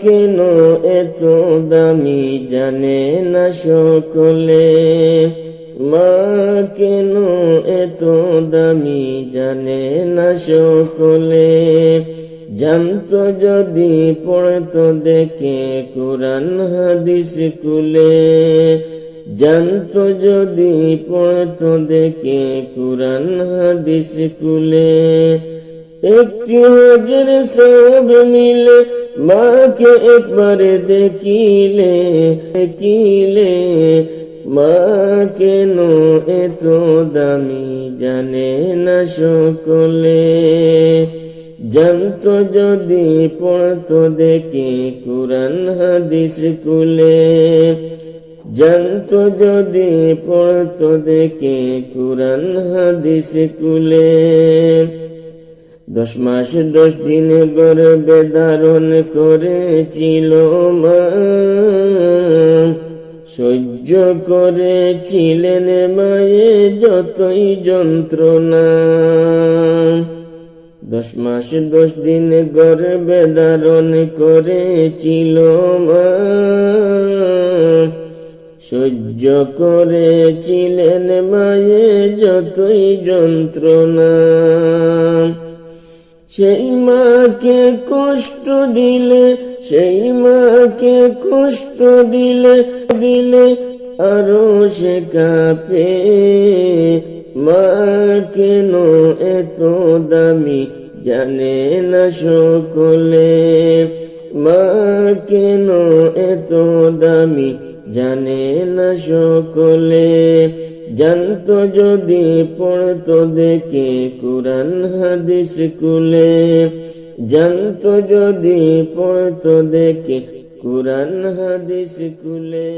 কেন এত দামি জানে না সকলে? মা, কেন এত দামি জানে না সকলে? জানতো যদি পড়তো দেখে কোরআন হাদিস কুলে জানতো যদি পড়তো দেখে কোরআন হাদিস কুলে একটি হজের সব মিলে, মাকে একবার দেখিলে দেখিলে, মা কেন এত দামি জানে না সকলে? জানতো যদি পড়তো দেখে কোরআন হাদিস কুলে জানতো যদি পড়তো দেখে কোরআন হাদিস কুলে দশ মাস, দশ দিন গর্বে ধারণ করেছিল সহ্য করেছিলেন মায়ে যতই যন্ত্রণা। দশ মাস, দশ দিন গর্বে ধারণ করেছিল সহ্য করেছিলেন মায়ে যতই যন্ত্রণা। সেই মাকে কষ্ট দিলে, সেই মাকে কষ্ট দিলে দিলে আরও সে কাপে। মা কেন এত দামি জানে না সকলে? মা কেন এত দামি জানে না সকলে? জানতো যদি পড়ত দেখে কোরআন হাদিস কুলে জানতো যদি পড়ত দেখে কোরআন হাদিস কুলে